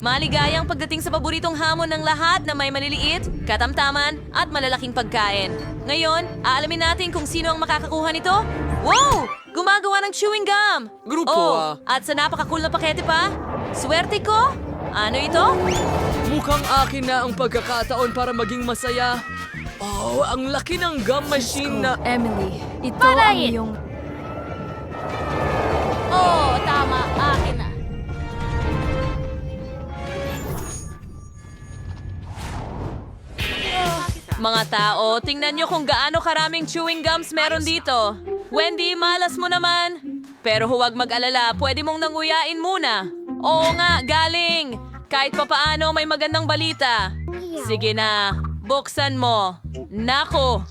Maligayang pagdating sa paboritong hamon ng lahat na may maliliit, katamtaman, at malalaking pagkain. Ngayon, aalamin natin kung sino ang makakakuha nito. Wow! Gumagawa ng chewing gum! Grupo, oh, ah. At sa napaka-cool na pakete pa? Swerte ko? Ano ito? Mukhang akin na ang pagkakataon para maging masaya. Oh, ang laki ng gum machine na... Emily, ito Para ang iyong... Mga tao, tingnan nyo kung gaano karaming chewing gums meron dito. Wendy, malas mo naman. Pero huwag mag-alala, pwede mong nanguyain muna. Oo nga, galing. Kahit papaano may magandang balita. Sige na, buksan mo. Nako.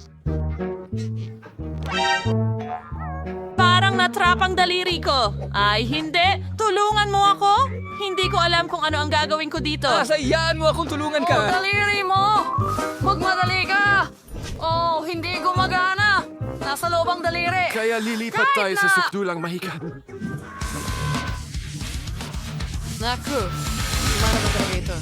Parang natrap ang daliri ko. Ay, hindi. Tulungan mo ako. Hindi ko alam kung ano ang gagawin ko dito. Nasayaan mo akong tulungan ka. daliri mo! Magmadali ka! Oh, hindi gumagana! Nasa loob ang daliri! Kaya lilipat tayo sa sukdulang mahika. Naku, mana ba talaga ito?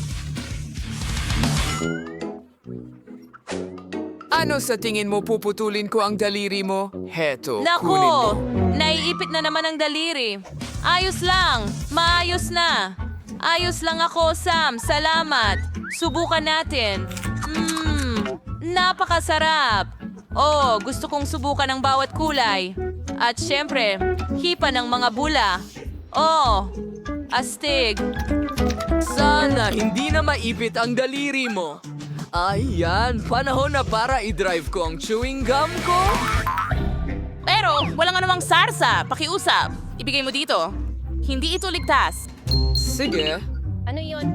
Ano sa tingin mo puputulin ko ang daliri mo? Heto, kunin Nako! mo. Naiipit na naman ang daliri. Ayos lang. Maayos na. Ayos lang ako, Sam. Salamat. Subukan natin. Mmm, napakasarap. Oh, gusto kong subukan ang bawat kulay. At syempre, hipa ng mga bula. Oh, astig. Sana hindi na maipit ang daliri mo. Ay, yan. Panahon na para i-drive ko ang chewing gum ko. Pero walang anumang sarsa, pakiusap. Ibigay mo dito. Hindi ito ligtas. Sige. Ano yon?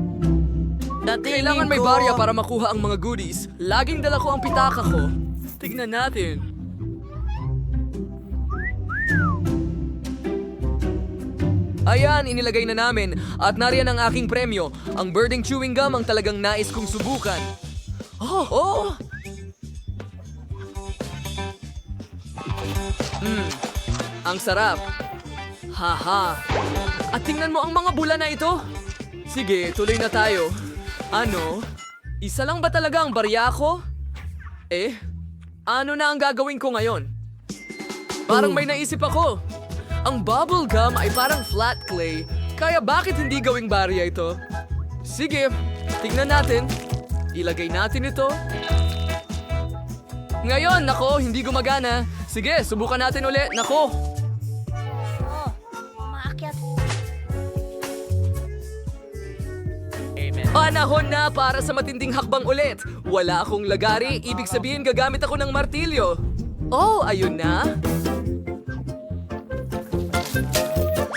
Kailangan may barya para makuha ang mga goodies. Laging dala ko ang pitaka ko. Tignan natin. Ayan, inilagay na namin. At nariyan ang aking premyo. Ang birding chewing gum ang talagang nais kong subukan. Oh, oh! Hmm, ang sarap. Haha. At tingnan mo ang mga bula na ito. Sige, tuloy na tayo. Ano? Isa lang ba talaga ang barya ko? Eh, ano na ang gagawin ko ngayon? Parang may naisip ako. Ang bubble gum ay parang flat clay, kaya bakit hindi gawing barya ito? Sige, tingnan natin. Ilagay natin ito. Ngayon, nako, hindi gumagana. Sige, subukan natin ulit. Nako, Panahon na para sa matinding hakbang ulit. Wala akong lagari, ibig sabihin gagamit ako ng martilyo. Oh, ayun na.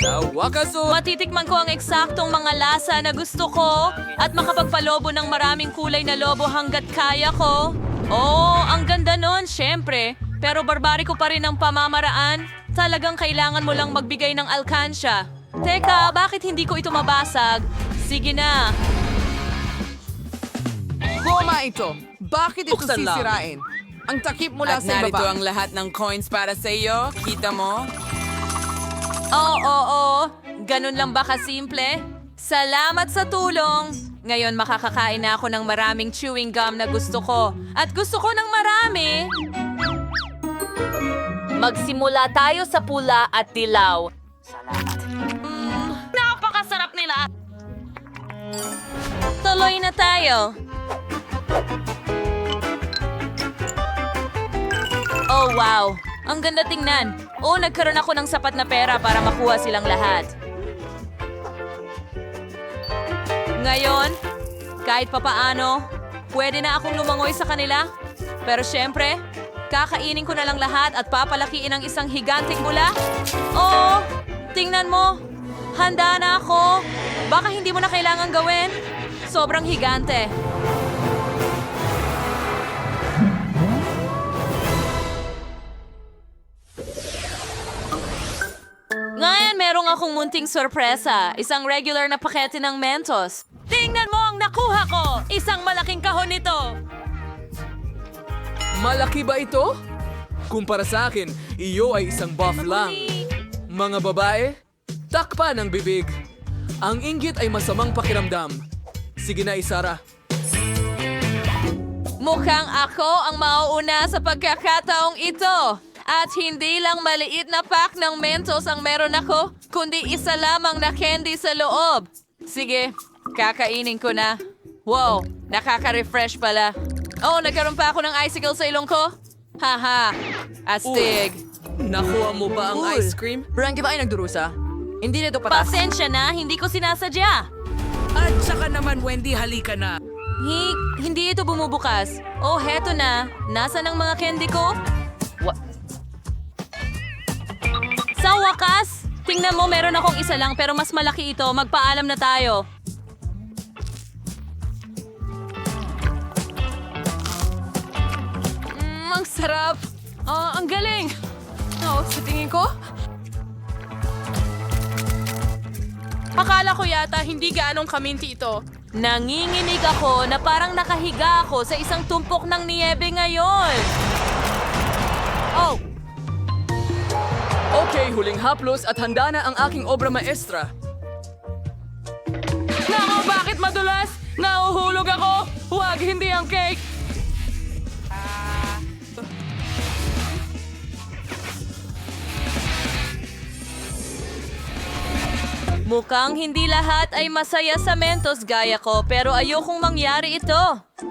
Sa wakas, oh. Matitikman ko ang eksaktong mga lasa na gusto ko at makapagpalobo ng maraming kulay na lobo hanggat kaya ko. Oh, ang ganda nun, syempre. Pero barbari ko pa rin ang pamamaraan. Talagang kailangan mo lang magbigay ng alkansya. Teka, bakit hindi ko ito mabasag? Sige na. Goma ito. Bakit ito Buksan lang. sisirain? Ang takip mula At sa narito ibaba. ang lahat ng coins para sa iyo. Kita mo? Oo, oo, oo. Ganun lang ba kasimple? Salamat sa tulong! Ngayon makakakain na ako ng maraming chewing gum na gusto ko. At gusto ko ng marami! Magsimula tayo sa pula at dilaw. Salamat. Mm, napakasarap nila! Tuloy na tayo. Oh, wow. Ang ganda tingnan. Oo, nagkaroon ako ng sapat na pera para makuha silang lahat. Ngayon, kahit papaano, pwede na akong lumangoy sa kanila. Pero syempre, kakainin ko na lang lahat at papalakiin ang isang higanting bula. Oo, tingnan mo. Handa na ako. Baka hindi mo na kailangan gawin. Sobrang higante. Ngayon, merong akong munting sorpresa. Isang regular na pakete ng Mentos. Tingnan mo ang nakuha ko! Isang malaking kahon nito! Malaki ba ito? Kumpara sa akin, iyo ay isang buff lang. Mga babae, takpan ang bibig. Ang inggit ay masamang pakiramdam. Sige na, Isara. Mukhang ako ang mauuna sa pagkakataong ito. At hindi lang maliit na pack ng Mentos ang meron ako, kundi isa lamang na candy sa loob. Sige, kakainin ko na. Wow, nakaka-refresh pala. Oh, nagkaroon pa ako ng icicle sa ilong ko? Haha, astig. Nakuha mo ba ang ice cream? Branky ba ay nagdurusa? Hindi nito patas. Pasensya na, hindi ko sinasadya. At saka naman, Wendy, halika na. Hi, hindi ito bumubukas. Oh, heto na. Nasa ng mga candy ko? Wa- Sa wakas! Tingnan mo, meron akong isa lang pero mas malaki ito. Magpaalam na tayo. Ang sarap. Ah, ang galing. Oh, sa tingin ko, Akala ko yata hindi gaanong kaminti ito. Nanginginig ako na parang nakahiga ako sa isang tumpok ng niyebe ngayon. Oh, Okay, huling haplos at handa na ang aking obra maestra. Nako, bakit madulas? Nauhulog ako! Huwag, hindi ang cake! Mukhang hindi lahat ay masaya sa Mentos gaya ko, pero ayokong mangyari ito.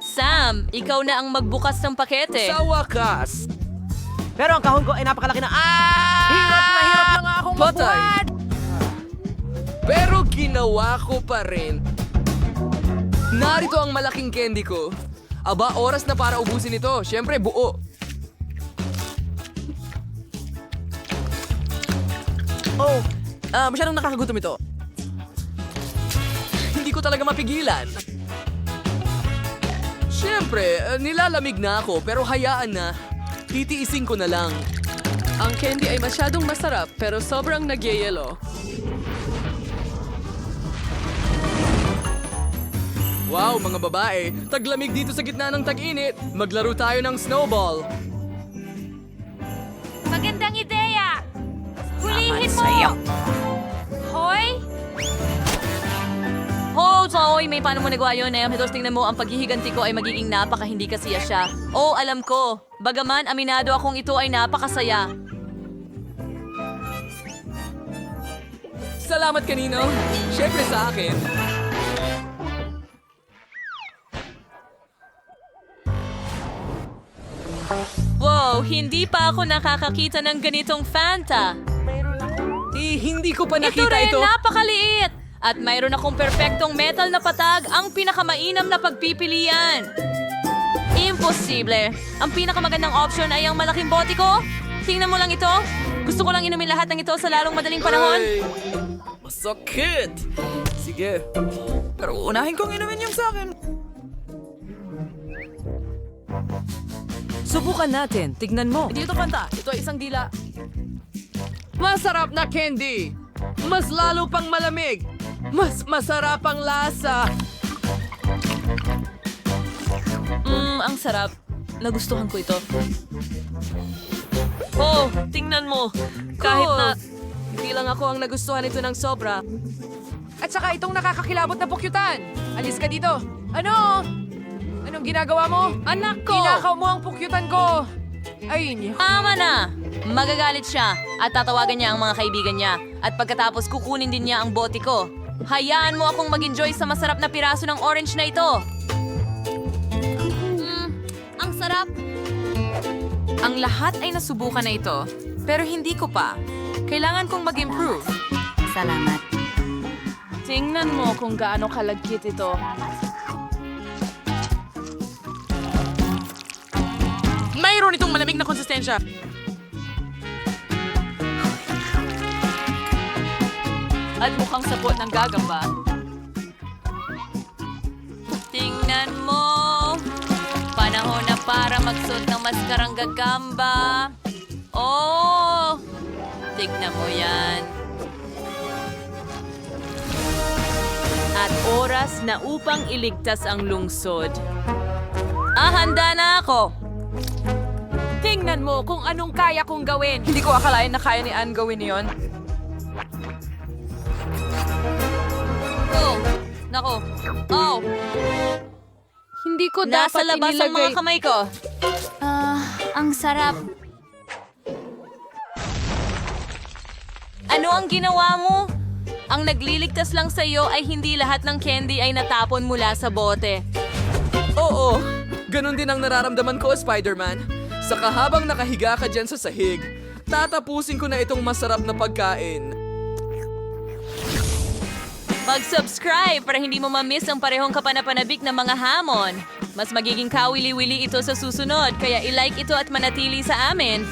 Sam, ikaw na ang magbukas ng pakete. Sa wakas, Pero ang kahon ko ay napakalaki na... Ah! Hirap na hirap na nga akong Patay. magbuhat. pero ginawa ko pa rin. Narito ang malaking candy ko. Aba, oras na para ubusin ito. Siyempre, buo. Oh, ah, masyadong nakakagutom ito. Ko talaga mapigilan. Siyempre, eh, nilalamig na ako pero hayaan na. Titiisin ko na lang. Ang candy ay masyadong masarap pero sobrang nagyayelo. Wow, mga babae, taglamig dito sa gitna ng tag-init. Maglaro tayo ng snowball. Magandang ideya! Hulihin mo! Hoy! Ho, Toy, may paano mo nagawa yun eh. Ito, tingnan mo, ang paghihiganti ko ay magiging napaka hindi kasiya siya. Oh, alam ko. Bagaman, aminado akong ito ay napakasaya. Salamat kanino. Siyempre sa akin. Wow, hindi pa ako nakakakita ng ganitong Fanta. Eh, hindi ko pa Ito nakita rin, ito. napakaliit! At mayroon akong perpektong metal na patag, ang pinakamainam na pagpipilian. Imposible. Ang pinakamagandang option ay ang malaking bote ko. Tingnan mo lang ito. Gusto ko lang inumin lahat ng ito sa lalong madaling panahon. Ay, masakit. Sige. Pero unahin kong inumin yung sa akin. Subukan natin. Tignan mo. Hindi ito panta. Ito ay isang dila. Masarap na candy. Mas lalo pang malamig. Mas masarap ang lasa. Mmm, ang sarap. Nagustuhan ko ito. Oh, tingnan mo. Kahit na... Hindi lang ako ang nagustuhan ito ng sobra. At saka itong nakakakilabot na pukyutan. Alis ka dito. Ano? Anong ginagawa mo? Anak ko! Inakaw mo ang pukyutan ko. Ay, niyo. Tama na! Magagalit siya at tatawagan niya ang mga kaibigan niya at pagkatapos kukunin din niya ang bote ko. Hayaan mo akong mag-enjoy sa masarap na piraso ng orange na ito. Mm, ang sarap. Ang lahat ay nasubukan na ito, pero hindi ko pa. Kailangan kong mag-improve. Salamat. Tingnan mo kung gaano kalagkit ito. Mayroon itong malamig na konsistensya. At mukhang sapot ng gagamba. Tingnan mo! Panahon na para magsuot ng maskarang gagamba. Oh! Tignan mo yan. At oras na upang iligtas ang lungsod. Ah, handa na ako! Tingnan mo kung anong kaya kong gawin. Hindi ko akalain na kaya ni Anne gawin yon. Oh, nako. Oh, Hindi ko nasa dapat labas ang mga kamay ko. Ah, ang sarap. Ano ang ginawa mo? Ang nagliligtas lang sa iyo ay hindi lahat ng candy ay natapon mula sa bote. Oo, ganun din ang nararamdaman ko, Spider-Man. Sa kahabang nakahiga ka dyan sa sahig, tatapusin ko na itong masarap na pagkain. Mag-subscribe para hindi mo ma-miss ang parehong kapanapanabik na mga hamon. Mas magiging kawili-wili ito sa susunod, kaya i-like ito at manatili sa amin.